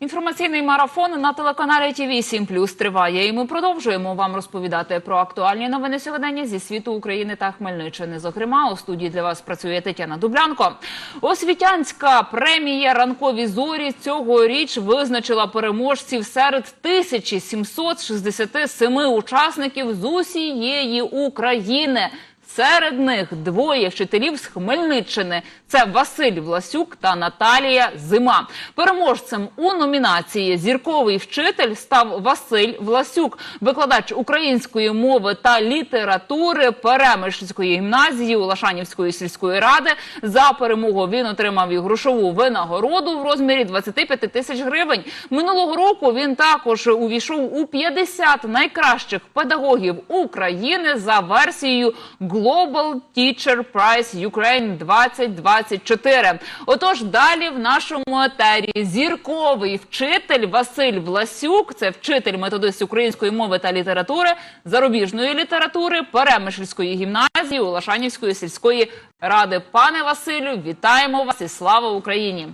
Інформаційний марафон на телеканалі ТВ 7 Плюс триває, і ми продовжуємо вам розповідати про актуальні новини сьогодення зі світу України та Хмельниччини. Зокрема, у студії для вас працює Тетяна Дублянко. Освітянська премія ранкові зорі цьогоріч визначила переможців серед 1767 учасників з усієї України. Серед них двоє вчителів з Хмельниччини. Це Василь Власюк та Наталія Зима. Переможцем у номінації Зірковий вчитель став Василь Власюк, викладач української мови та літератури Перемишльської гімназії Улашанівської сільської ради. За перемогу він отримав і грошову винагороду в розмірі 25 тисяч гривень. Минулого року він також увійшов у 50 найкращих педагогів України за версією Global Teacher Prize Ukraine 2024. Отож, далі в нашому етері зірковий вчитель Василь Власюк, це вчитель методист української мови та літератури, зарубіжної літератури Перемишльської гімназії Улашанівської сільської ради. Пане Василю, вітаємо вас і слава Україні!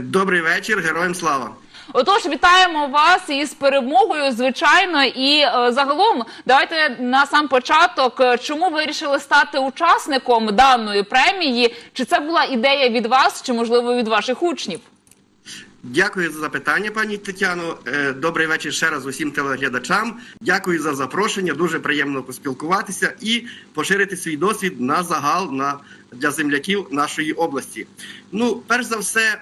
Добрий вечір, героям слава. Отож, вітаємо вас із перемогою, звичайно, і е, загалом давайте на сам початок. е, Чому ви вирішили стати учасником даної премії? Чи це була ідея від вас, чи можливо від ваших учнів? Дякую за запитання, пані Тетяно. Е, Добрий вечір ще раз усім телеглядачам. Дякую за запрошення. Дуже приємно поспілкуватися і поширити свій досвід на загал на для земляків нашої області. Ну, перш за все,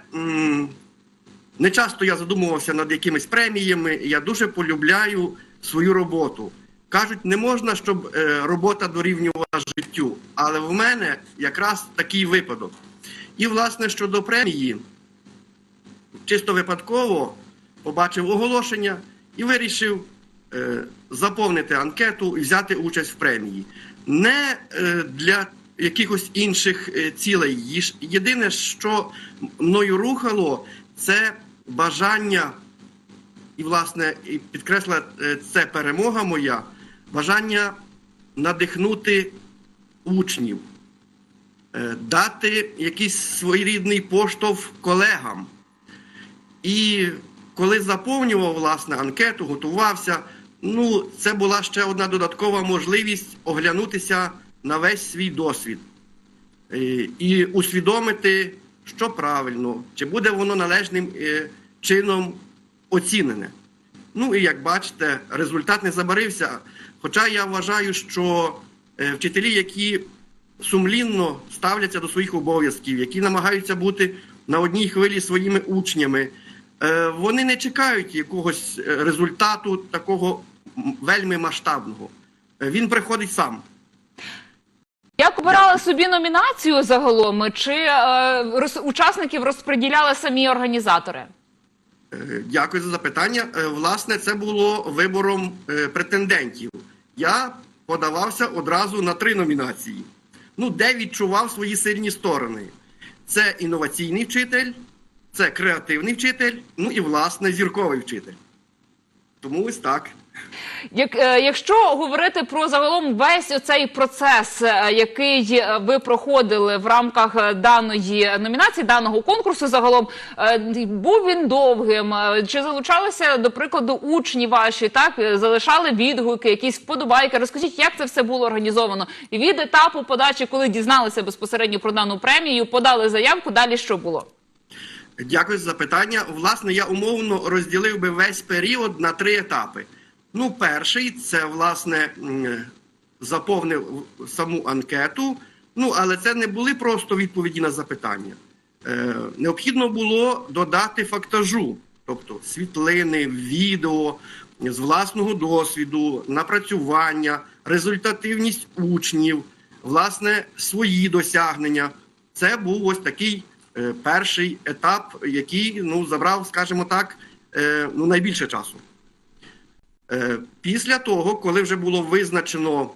не часто я задумувався над якимись преміями. Я дуже полюбляю свою роботу. Кажуть, не можна, щоб е, робота дорівнювала життю. Але в мене якраз такий випадок. І, власне, щодо премії, чисто випадково побачив оголошення і вирішив е, заповнити анкету і взяти участь в премії. Не е, для якихось інших цілей. Єдине, що мною рухало, це бажання, і, власне, підкресла е, це перемога моя, бажання надихнути учнів, е, дати якийсь своєрідний поштовх колегам. І коли заповнював власне анкету, готувався. Ну, це була ще одна додаткова можливість оглянутися на весь свій досвід Е, і усвідомити, що правильно, чи буде воно належним е, чином оцінене. Ну і як бачите, результат не забарився. Хоча я вважаю, що е, вчителі, які сумлінно ставляться до своїх обов'язків, які намагаються бути на одній хвилі своїми учнями, е, вони не чекають якогось результату такого вельми масштабного. Він приходить сам. Як обирали собі номінацію загалом? Чи е, учасників розподіляли самі організатори? Е, Дякую за запитання. Е, Власне, це було вибором претендентів. Я подавався одразу на три номінації. Ну, де відчував свої сильні сторони. Це інноваційний вчитель, це креативний вчитель, ну і власне зірковий вчитель. Тому ось так. Як, е, якщо говорити про загалом весь оцей процес, е, який е, ви проходили в рамках даної номінації, даного конкурсу, загалом був він довгим? Чи залучалися до прикладу учні ваші? Так залишали відгуки, якісь вподобайки? Розкажіть, як це все було організовано? Від етапу подачі, коли дізналися безпосередньо про дану премію, подали заявку. Далі що було? Дякую за запитання. Власне, я умовно розділив би весь період на три етапи. Ну, перший це власне заповнив саму анкету. Ну, але це не були просто відповіді на запитання. Е, необхідно було додати фактажу, тобто світлини, відео з власного досвіду, напрацювання, результативність учнів, власне, свої досягнення. Це був ось такий е, перший етап, який ну, забрав, скажімо так, е, ну, найбільше часу. Е, після того, коли вже було визначено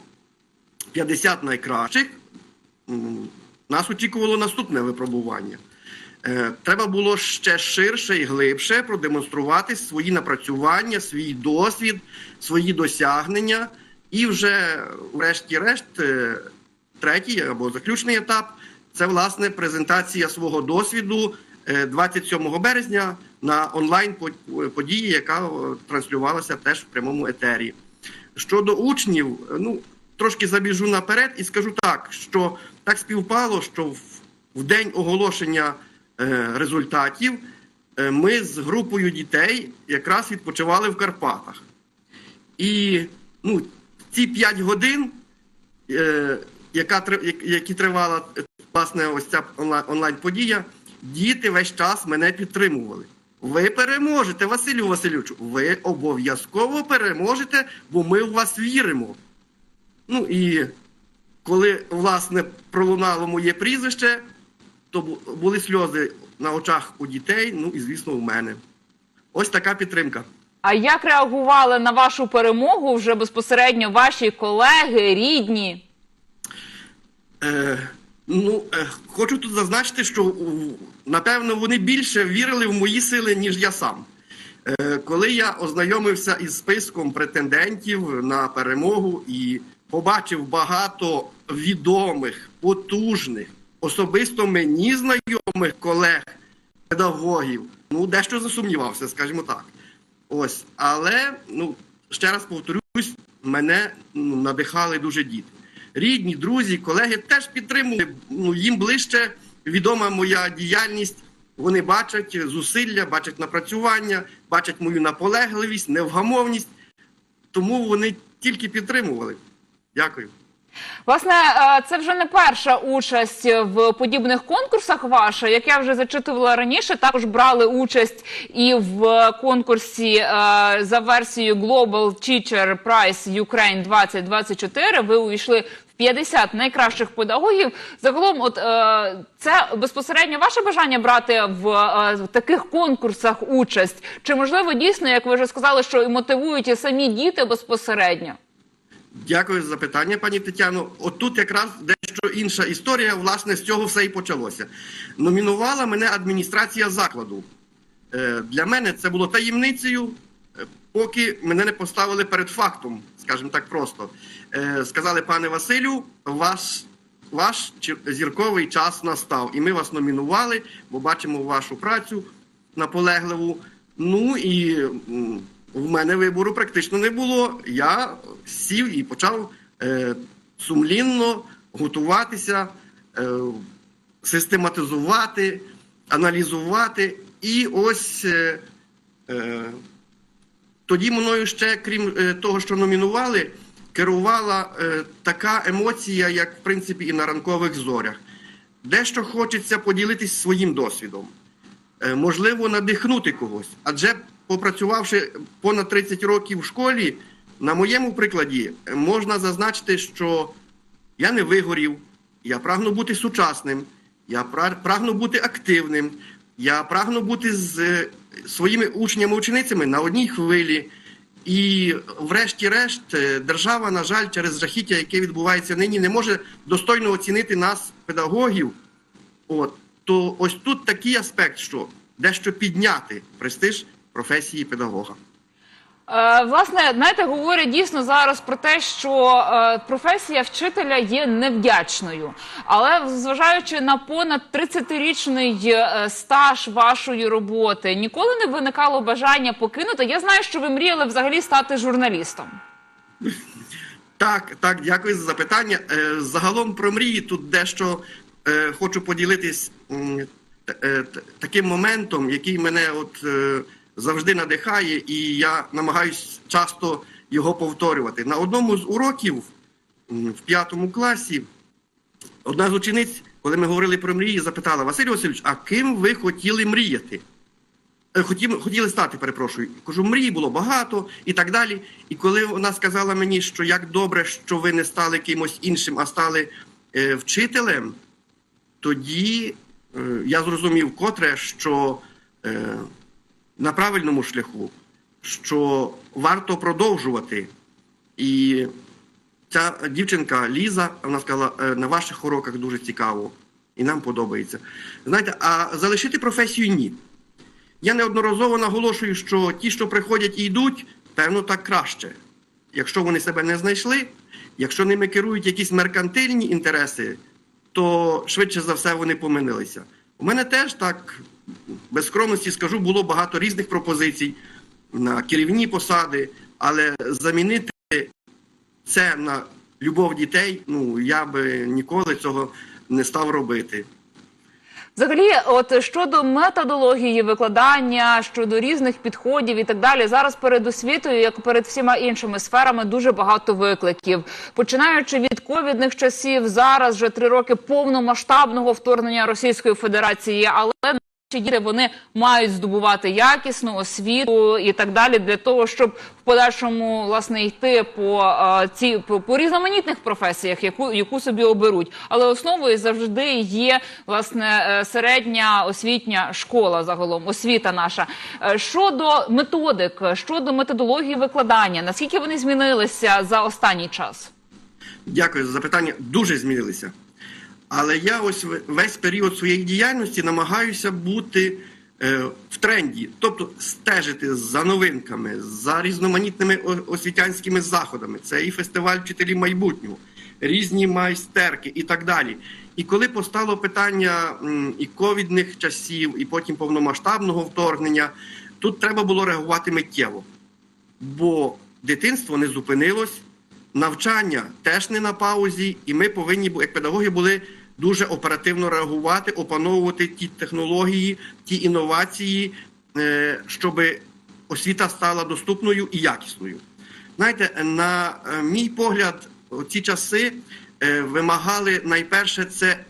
50 найкращих, нас очікувало наступне випробування. Е, Треба було ще ширше і глибше продемонструвати свої напрацювання, свій досвід, свої досягнення. І вже, врешті-решт, е, третій або заключний етап це власне презентація свого досвіду е, 27 березня на онлайн події, яка е, транслювалася теж в прямому етері. Щодо учнів, е, ну трошки забіжу наперед і скажу так, що так співпало, що в, день оголошення е, результатів ми з групою дітей якраз відпочивали в Карпатах. І ну, ці 5 годин, яка, які тривала власне ось ця онлайн-подія, діти весь час мене підтримували. Ви переможете, Василю Васильовичу, ви обов'язково переможете, бо ми в вас віримо. Ну і коли, власне, пролунало моє прізвище, то були сльози на очах у дітей, ну і, звісно, у мене. Ось така підтримка. А як реагували на вашу перемогу вже безпосередньо ваші колеги, рідні? Е, ну, е, хочу тут зазначити, що напевно вони більше вірили в мої сили, ніж я сам. Е, коли я ознайомився із списком претендентів на перемогу і побачив багато відомих, потужних, особисто мені знайомих колег, педагогів, ну дещо засумнівався, скажімо так. Ось, але ну ще раз повторюсь, мене ну, надихали дуже діти. Рідні, друзі, колеги теж підтримували. Ну їм ближче відома моя діяльність. Вони бачать зусилля, бачать напрацювання, бачать мою наполегливість, невгамовність. Тому вони тільки підтримували. Дякую. Власне, е, це вже не перша участь в подібних конкурсах ваша. Як я вже зачитувала раніше, також брали участь і в конкурсі е, за версією Global Teacher Prize Ukraine 2024. Ви увійшли 50 найкращих педагогів. Загалом, от е, це безпосередньо ваше бажання брати в, е, в таких конкурсах участь? Чи можливо дійсно, як ви вже сказали, що і мотивують і самі діти безпосередньо? Дякую за запитання, пані Тетяно. От тут якраз дещо інша історія. Власне, з цього все і почалося. Номінувала мене адміністрація закладу. Е, Для мене це було таємницею, е, поки мене не поставили перед фактом, скажімо так просто. Е, Сказали, пане Василю, ваш, ваш зірковий час настав, і ми вас номінували, бо бачимо вашу працю наполегливу. Ну і в мене вибору практично не було. Я сів і почав е, сумлінно готуватися, е, систематизувати, аналізувати. І ось тоді мною ще, крім того, що номінували, керувала е, така емоція, як в принципі і на ранкових зорях. Дещо хочеться поділитись своїм досвідом. Е, можливо, надихнути когось. Адже попрацювавши понад 30 років в школі, на моєму прикладі е, можна зазначити, що я не вигорів, я прагну бути сучасним, я прагну бути активним, я прагну бути з е, своїми учнями-ученицями на одній хвилі. І, врешті-решт, е, держава, на жаль, через жахіття, яке відбувається нині, не може достойно оцінити нас, педагогів. От то ось тут такий аспект, що дещо підняти престиж професії педагога. Е, Власне, знаєте, говорять дійсно зараз про те, що е, професія вчителя є невдячною. Але зважаючи на понад 30-річний е, стаж вашої роботи, ніколи не виникало бажання покинути. Я знаю, що ви мріяли взагалі стати журналістом. Так, так, дякую за запитання. Загалом про мрії тут дещо хочу поділитись таким моментом, який мене от завжди надихає, і я намагаюсь часто його повторювати. На одному з уроків в п'ятому класі одна з учениць, коли ми говорили про мрії, запитала Василь Васильович, а ким ви хотіли мріяти? Е, Хотіли, хотіли стати, перепрошую. Кажу, мрій було багато і так далі. І коли вона сказала мені, що як добре, що ви не стали кимось іншим, а стали е, вчителем, тоді е, я зрозумів котре, що е, на правильному шляху, що варто продовжувати. І ця дівчинка Ліза, вона сказала, «Е, на ваших уроках дуже цікаво, і нам подобається. Знаєте, а залишити професію ні. Я неодноразово наголошую, що ті, що приходять і йдуть, певно, так краще. Якщо вони себе не знайшли, якщо ними керують якісь меркантильні інтереси, то швидше за все вони поминилися. У мене теж так без скромності скажу, було багато різних пропозицій на керівні посади, але замінити це на любов дітей, ну я би ніколи цього не став робити. Взагалі, от щодо методології викладання, щодо різних підходів і так далі, зараз перед освітою, як перед всіма іншими сферами, дуже багато викликів. Починаючи від ковідних часів, зараз вже три роки повномасштабного вторгнення Російської Федерації, але наші діти вони мають здобувати якісну освіту і так далі для того, щоб в подальшому власне йти по е, ці по, по різноманітних професіях, яку яку собі оберуть. Але основою завжди є власне е, середня освітня школа загалом, освіта наша. Е, Щодо методик, щодо методології викладання, наскільки вони змінилися за останній час? Дякую за запитання. Дуже змінилися. Але я ось весь період своєї діяльності намагаюся бути е, в тренді, тобто стежити за новинками, за різноманітними освітянськими заходами. Це і фестиваль вчителів майбутнього, різні майстерки і так далі. І коли постало питання і ковідних часів, і потім повномасштабного вторгнення, тут треба було реагувати миттєво бо дитинство не зупинилось, навчання теж не на паузі, і ми повинні, як педагоги, були дуже оперативно реагувати, опановувати ті технології, ті інновації, е, щоб освіта стала доступною і якісною. Знаєте, на е, мій погляд, ці часи е, вимагали найперше це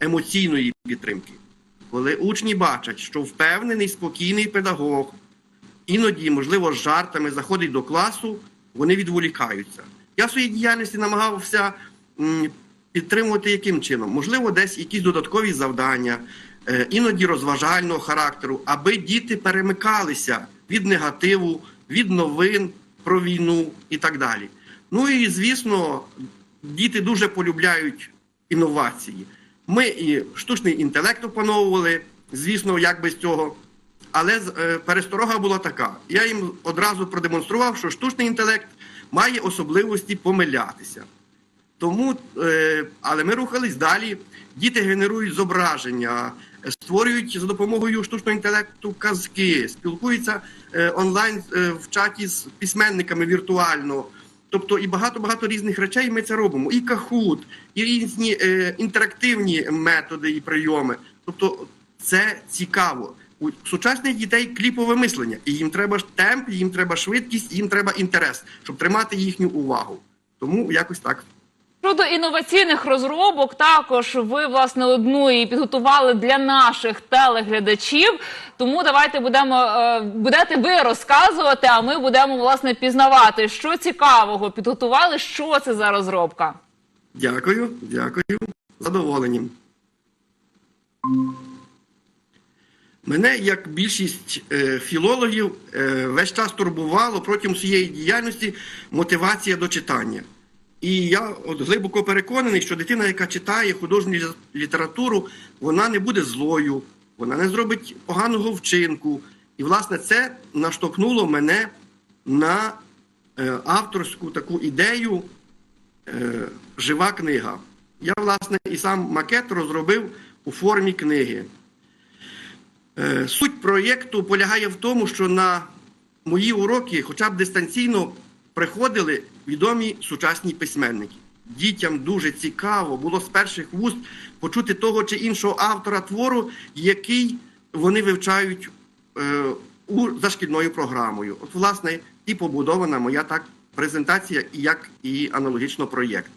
емоційної підтримки. Коли учні бачать, що впевнений, спокійний педагог, іноді, можливо, з жартами заходить до класу, вони відволікаються. Я в своїй діяльності намагався підтримувати яким чином? Можливо, десь якісь додаткові завдання, е, іноді розважального характеру, аби діти перемикалися від негативу, від новин про війну і так далі. Ну і звісно, діти дуже полюбляють інновації. Ми і штучний інтелект опановували, звісно, як без цього. Але е, пересторога була така: я їм одразу продемонстрував, що штучний інтелект має особливості помилятися. Тому, е, але ми рухались далі. Діти генерують зображення, створюють за допомогою штучного інтелекту казки, спілкуються е, онлайн е, в чаті з письменниками віртуально. Тобто і багато-багато різних речей ми це робимо. І кахут, і різні інтерактивні методи і прийоми. Тобто це цікаво. У сучасних дітей кліпове мислення, і їм треба темп, їм треба швидкість, їм треба інтерес, щоб тримати їхню увагу. Тому якось так. Щодо інноваційних розробок, також ви власне одну і підготували для наших телеглядачів. Тому давайте будемо е, будете ви розказувати, а ми будемо власне пізнавати, що цікавого підготували, що це за розробка. Дякую, дякую. Задоволенням. Мене, як більшість е, філологів, е, весь час турбувало протягом своєї діяльності мотивація до читання. І я от глибоко переконаний, що дитина, яка читає художню літературу, вона не буде злою, вона не зробить поганого вчинку. І, власне, це наштовхнуло мене на е, авторську таку ідею жива книга. Я, власне, і сам макет розробив у формі книги. Е, Суть проєкту полягає в тому, що на мої уроки, хоча б дистанційно, приходили відомі сучасні письменники. Дітям дуже цікаво було з перших вуст почути того чи іншого автора твору, який вони вивчають е, у, за шкільною програмою. От, власне, і побудована моя так презентація, як і аналогічно проєкт.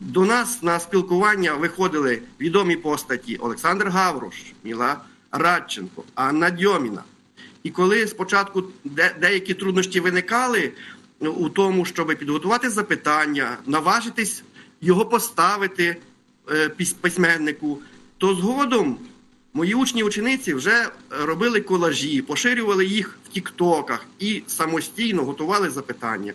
До нас на спілкування виходили відомі постаті Олександр Гаврош, Міла Радченко, Анна Дьоміна. І коли спочатку де, деякі труднощі виникали у тому, щоб підготувати запитання, наважитись його поставити е, письменнику, то згодом мої учні учениці вже робили колажі, поширювали їх в тіктоках і самостійно готували запитання.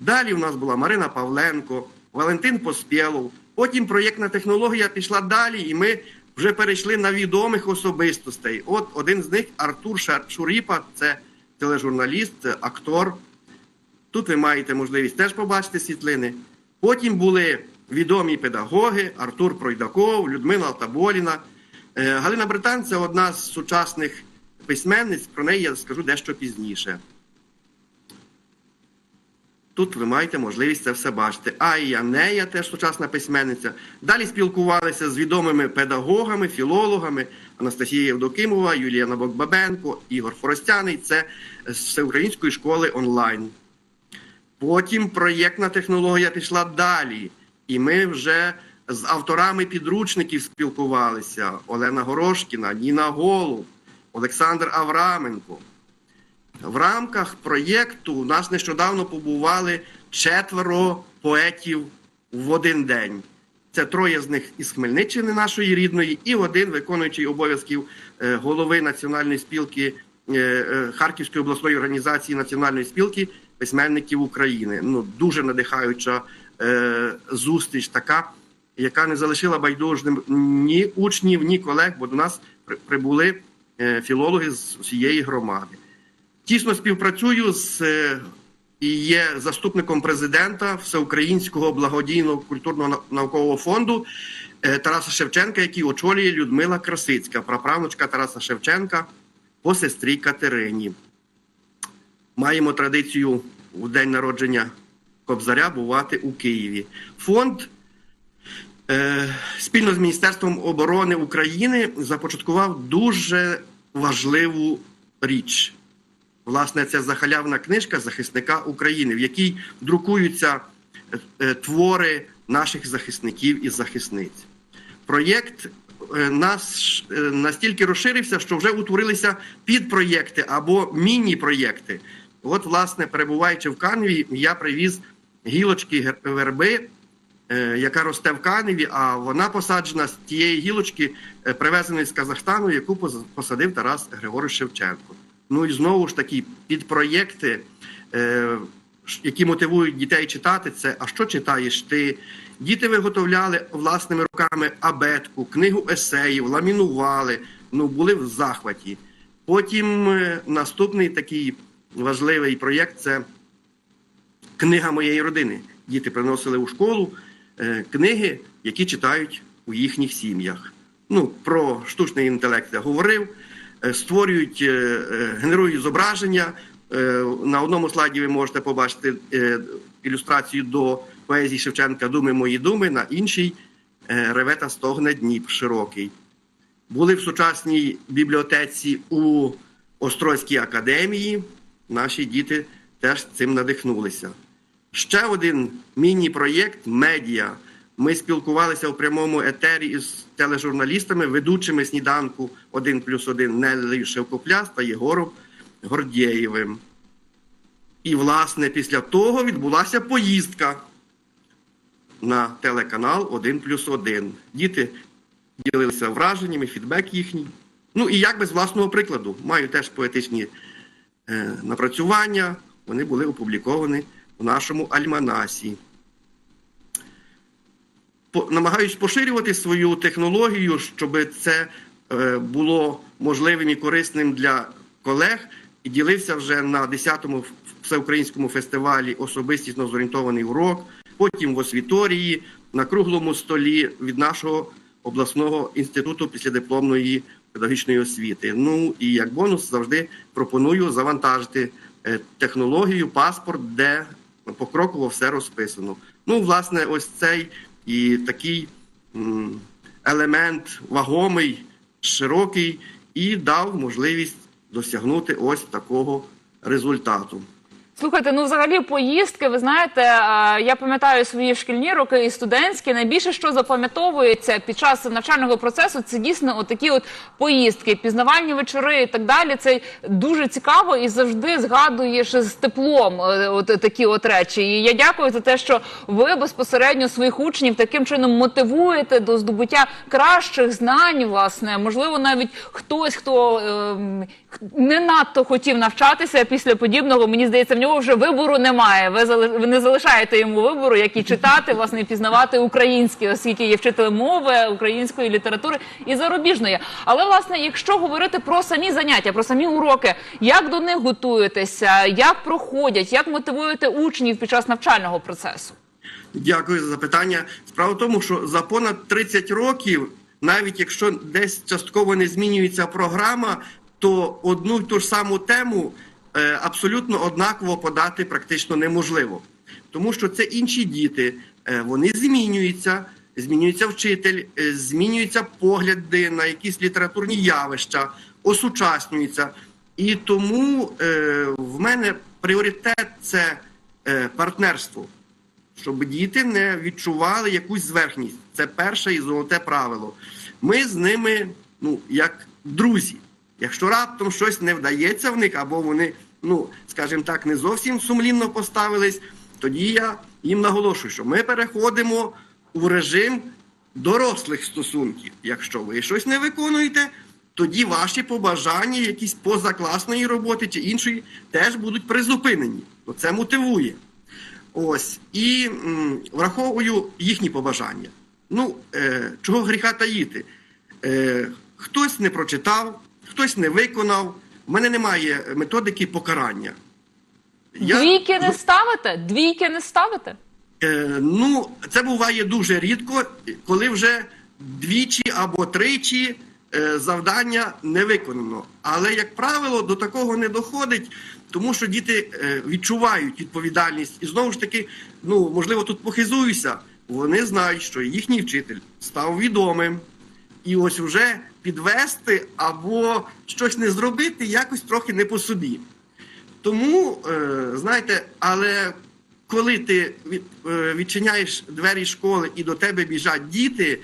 Далі в нас була Марина Павленко, Валентин Поспєлов. Потім проєктна технологія пішла далі, і ми вже перейшли на відомих особистостей. От один з них Артур Шуріпа, це тележурналіст, актор. Тут ви маєте можливість теж побачити світлини. Потім були відомі педагоги Артур Пройдаков, Людмила Таболіна. Е, Галина Британ це одна з сучасних письменниць. Про неї я скажу дещо пізніше. Тут ви маєте можливість це все бачити. Айя Нея теж сучасна письменниця. Далі спілкувалися з відомими педагогами, філологами Анастасія Євдокимова, Юлія Набок-Бабенко, Ігор Форостяний. Це з всеукраїнської школи онлайн. Потім проєктна технологія пішла далі, і ми вже з авторами підручників спілкувалися: Олена Горошкіна, Ніна Голуб, Олександр Авраменко. В рамках проєкту у нас нещодавно побували четверо поетів в один день. Це троє з них із Хмельниччини, нашої рідної, і один виконуючий обов'язків е, голови Національної спілки е, е, Харківської обласної організації Національної спілки письменників України. Ну дуже надихаюча зустріч, така, яка не залишила байдужним ні учнів, ні колег, бо до нас при- прибули філологи з усієї громади. Тісно співпрацюю з е, і є заступником президента Всеукраїнського благодійного культурного наукового фонду е, Тараса Шевченка, який очолює Людмила Красицька, праправнучка Тараса Шевченка по сестрі Катерині. Маємо традицію у день народження Кобзаря бувати у Києві. Фонд е, спільно з Міністерством оборони України започаткував дуже важливу річ. Власне, це захалявна книжка захисника України, в якій друкуються е, е, твори наших захисників і захисниць. Проєкт е, наш е, настільки розширився, що вже утворилися підпроєкти або міні-проєкти. От, власне, перебуваючи в Каневі, я привіз гілочки верби, яка росте в Каневі, а вона посаджена з тієї гілочки, привезеної з Казахстану, яку посадив Тарас Григорович Шевченко. Ну і знову ж таки, підпроєкти, е, які мотивують дітей читати, це а що читаєш ти? Діти виготовляли власними руками абетку, книгу есеїв, ламінували, ну були в захваті. Потім е, наступний такий важливий проєкт це книга моєї родини. Діти приносили у школу е, книги, які читають у їхніх сім'ях. Ну, про штучний інтелект я говорив, створюють, е, е, генерують зображення. Е, На одному слайді ви можете побачити е, ілюстрацію до поезії Шевченка Думи мої думи, на іншій е, Ревета стогне Дніп широкий. Були в сучасній бібліотеці у Острозькій академії. Наші діти теж цим надихнулися. Ще один міні-проєкт медіа. Ми спілкувалися у прямому етері із тележурналістами, ведучими сніданку 1 плюс 1 Нелею Шевкопляс та Єгором Гордєєвим. І, власне, після того відбулася поїздка на телеканал 1 плюс 1. Діти ділилися враженнями, фідбек їхній. Ну і як без власного прикладу. Маю теж поетичні е, напрацювання, вони були опубліковані в нашому альманасі. Намагаюсь поширювати свою технологію, щоб це е, було можливим і корисним для колег. І ділився вже на 10-му всеукраїнському фестивалі особистісно зорієнтований урок, потім в освіторії, на круглому столі від нашого обласного інституту післядипломної педагогічної освіти. Ну і як бонус завжди пропоную завантажити е, технологію, паспорт, де покроково все розписано. Ну, власне, ось цей і такий елемент вагомий, широкий, і дав можливість досягнути ось такого результату. Слухайте, ну взагалі поїздки, ви знаєте, е, я пам'ятаю свої шкільні роки і студентські. Найбільше що запам'ятовується під час навчального процесу, це дійсно отакі от поїздки, пізнавальні вечори і так далі. Це дуже цікаво і завжди згадуєш з теплом е, от такі от речі. І я дякую за те, що ви безпосередньо своїх учнів таким чином мотивуєте до здобуття кращих знань. Власне, можливо, навіть хтось, хто ем, не надто хотів навчатися після подібного, мені здається, в нього вже вибору немає. Ви зали- не залишаєте йому вибору, як і читати, власне, пізнавати українське, оскільки є вчителем мови, української літератури і зарубіжної. Але власне, якщо говорити про самі заняття, про самі уроки, як до них готуєтеся, як проходять, як мотивуєте учнів під час навчального процесу? Дякую за запитання. Справа в тому, що за понад 30 років навіть якщо десь частково не змінюється програма, то одну й ту ж саму тему абсолютно однаково подати практично неможливо. Тому що це інші діти, е, вони змінюються, змінюється вчитель, е, змінюються погляди на якісь літературні явища, осучаснюються. І тому е, в мене пріоритет це е, партнерство щоб діти не відчували якусь зверхність. Це перше і золоте правило. Ми з ними, ну, як друзі. Якщо раптом щось не вдається в них, або вони, ну, скажімо так, не зовсім сумлінно поставились, тоді я їм наголошую, що ми переходимо у режим дорослих стосунків. Якщо ви щось не виконуєте, тоді ваші побажання, якісь позакласної роботи чи іншої, теж будуть призупинені. Ну, Це мотивує. Ось і м, враховую їхні побажання. Ну, е, чого гріха таїти? Е, хтось не прочитав, хтось не виконав. У мене немає методики покарання. Я- Двійки не ставите? Двійки не ставите? Е, ну, це буває дуже рідко, коли вже двічі або тричі е, завдання не виконано. Але, як правило, до такого не доходить, тому що діти е, відчувають відповідальність. І знову ж таки, ну, можливо, тут похизуюся, вони знають, що їхній вчитель став відомим. І ось вже підвести або щось не зробити якось трохи не по собі. Тому, е, знаєте, але коли ти е, відчиняєш двері школи і до тебе біжать діти,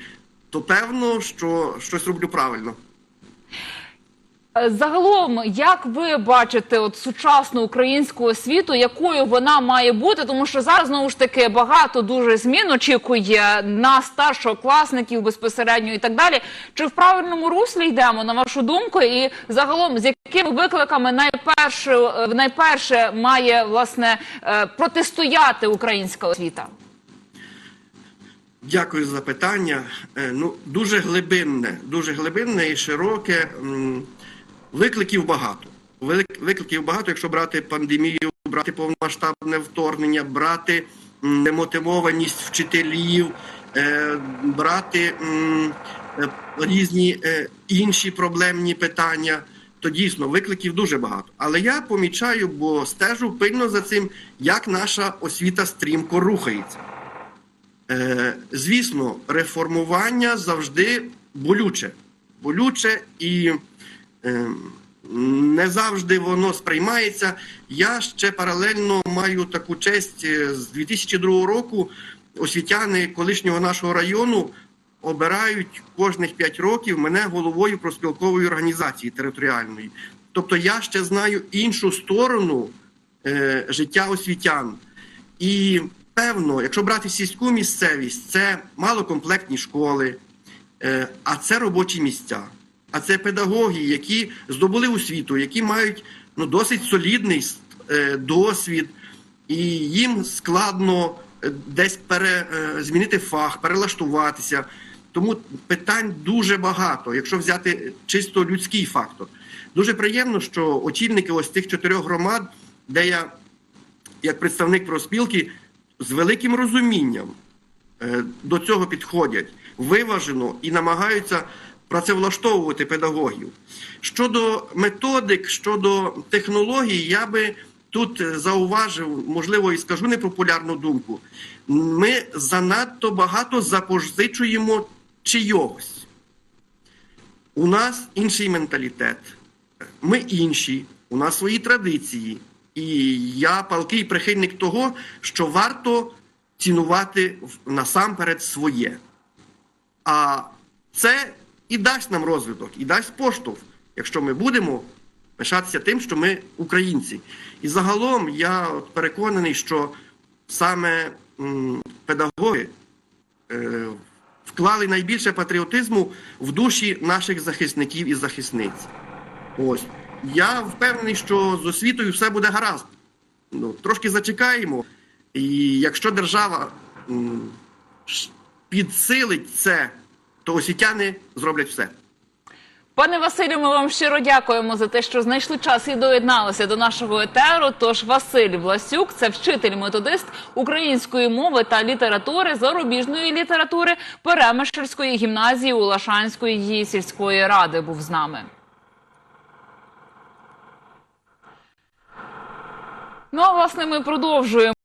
то певно, що щось роблю правильно. Е, Загалом, як ви бачите от сучасну українську освіту, якою вона має бути? Тому що зараз знову ж таки багато дуже змін очікує на старшокласників безпосередньо і так далі. Чи в правильному руслі йдемо на вашу думку? І загалом з якими викликами найперше, е, найперше має власне е, протистояти українська освіта? Дякую за питання. Ну, дуже глибинне, дуже глибинне і широке. Викликів багато. Викликів багато, якщо брати пандемію, брати повномасштабне вторгнення, брати немотивованість вчителів, е, брати е, різні е, інші проблемні питання. То дійсно викликів дуже багато. Але я помічаю, бо стежу пильно за цим, як наша освіта стрімко рухається. Звісно, реформування завжди болюче. Болюче і не завжди воно сприймається. Я ще паралельно маю таку честь е, з 2002 року. Освітяни колишнього нашого району обирають кожних 5 років мене головою проспілкової організації територіальної. Тобто я ще знаю іншу сторону е, життя освітян. І певно, якщо брати сільську місцевість, це малокомплектні школи, е, а це робочі місця, а це педагоги, які здобули освіту, які мають ну, досить солідний е, досвід, і їм складно е, десь пере, е, змінити фах, перелаштуватися. Тому питань дуже багато, якщо взяти чисто людський фактор. Дуже приємно, що очільники ось цих чотирьох громад, де я як представник профспілки з великим розумінням до цього підходять виважено і намагаються працевлаштовувати педагогів. Щодо методик, щодо технологій, я би тут зауважив, можливо, і скажу непопулярну думку. Ми занадто багато запозичуємо чийогось. У нас інший менталітет, ми інші, у нас свої традиції. І я палкий прихильник того, що варто цінувати насамперед своє. А це і дасть нам розвиток, і дасть поштовх, якщо ми будемо пишатися тим, що ми українці. І загалом я переконаний, що саме педагоги е, вклали найбільше патріотизму в душі наших захисників і захисниць. Ось. Я впевнений, що з освітою все буде гаразд. Ну, трошки зачекаємо. І якщо держава підсилить це, то освітяни зроблять все. Пане Василю, ми вам щиро дякуємо за те, що знайшли час і доєдналися до нашого етеру. Тож Василь Власюк, це вчитель-методист української мови та літератури, зарубіжної літератури Перемишльської гімназії Улашанської сільської ради. Був з нами. Ну а власне ми продовжуємо.